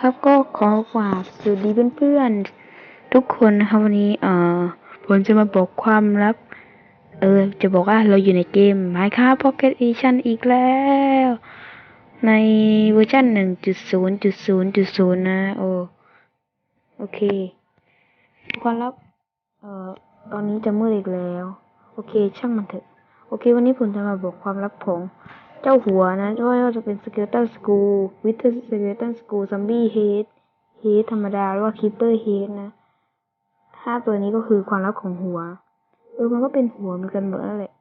ครับ ก็ขอกราบสวัสดีเพื่อนๆทุกคนนะครับวันนี้เอ่อผมจะมาบอกความลับ เออ จะบอกว่าเราอยู่ในเกม Minecraft Pocket Edition อีกแล้ว ในเวอร์ชัน1.0.0.0 นะ โอโอเค ความลับ เอ่อ ตอนนี้จะมืดอีกแล้ว โอเค ช่างมันเถอะ โอเค วันนี้ผมจะมาบอกความลับของ เจ้าหัวนะไม่ว่าจะเป็นสเกลตันสกูวิทเทอร์สเกลตันสกูซัมบี้เฮดเฮดธรรมดาหรือว่าคิปเปอร์เฮดนะถ้าตัวนี้ก็คือความลับของหัว เออมันก็เป็นหัวเหมือนกันหมดนั่นแหละ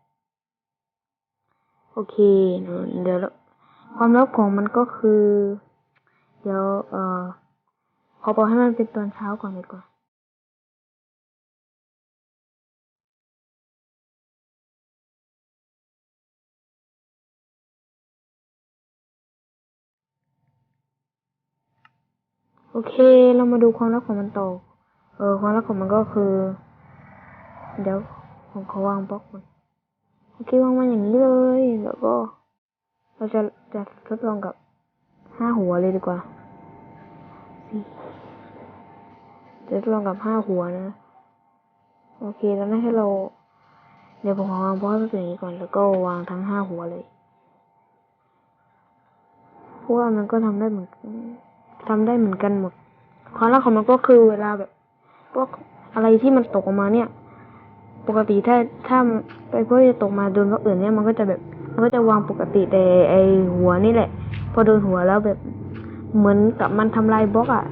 โอเคเดี๋ยวความลับของมันก็คือ เดี๋ยวเอ่อขอบอกให้มันเป็นตอนเช้าก่อนดีกว่า โอเค เรามาดูความลับของมันต่อ เออ ความลับของมันก็คือ เดี๋ยวผมขอวางบล็อกมันโอเควางมันอย่างนี้เลย แล้วก็ เราจะจะทดลองกับห้าหัวเลยดีกว่าจะทดลองกับห้าหัวนะ โอเค แล้วนั่นให้เรา เดี๋ยวผมขอวางบล็อกให้มันเป็นอย่างนี้ก่อน แล้วก็วางทั้งห้าหัวเลย เพราะว่ามันก็ทำได้เหมือน ทำได้เหมือนกันหมด ความลับของมันก็คือเวลาแบบพวกอะไรที่มันตกออกมาเนี่ย ปกติถ้าถ้าไปพวกที่ตกมาโดนพวกอื่นเนี่ยมันก็จะแบบมันก็จะวางปกติแต่ไอหัวนี่แหละ พอโดนหัวแล้วแบบเหมือนกับมันทำลายบล็อกอะ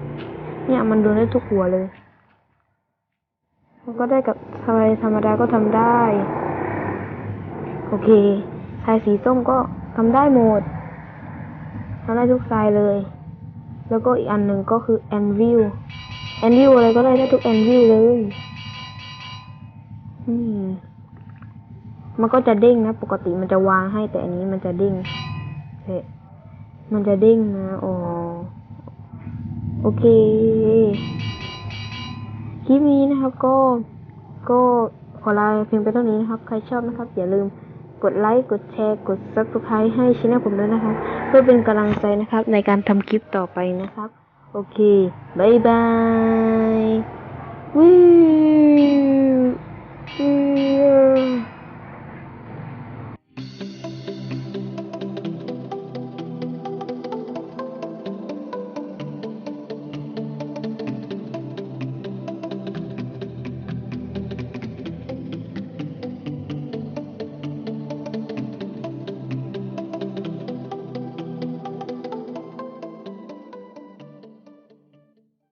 เนี่ยมันโดนได้ทุกหัวเลย มันก็ได้กับทำอะไรธรรมดาก็ทำได้ โอเคทรายสีส้มก็ทำได้หมดทำได้ทุกทรายเลย แล้วก็อีกอันหนึ่งก็คือแอนวิลแอนวิลอะไรก็ได้ได้ทุกแอนวิลเลยอืมมันก็จะเด้งนะ ปกติมันจะวางให้แต่อันนี้มันจะเด้งเฮ้มันจะเด้งนะอ๋อโอเค คลิปนี้นะครับก็ก็ขอลาเพียงไปเท่านี้นะครับ ใครชอบนะครับ อย่าลืม กดไลค์ กดแชร์ กด subscribe ให้ช่องผมด้วยนะครับ เพื่อเป็นกำลังใจนะครับในการทำคลิปต่อไปนะครับ โอเคบายบายวิววิว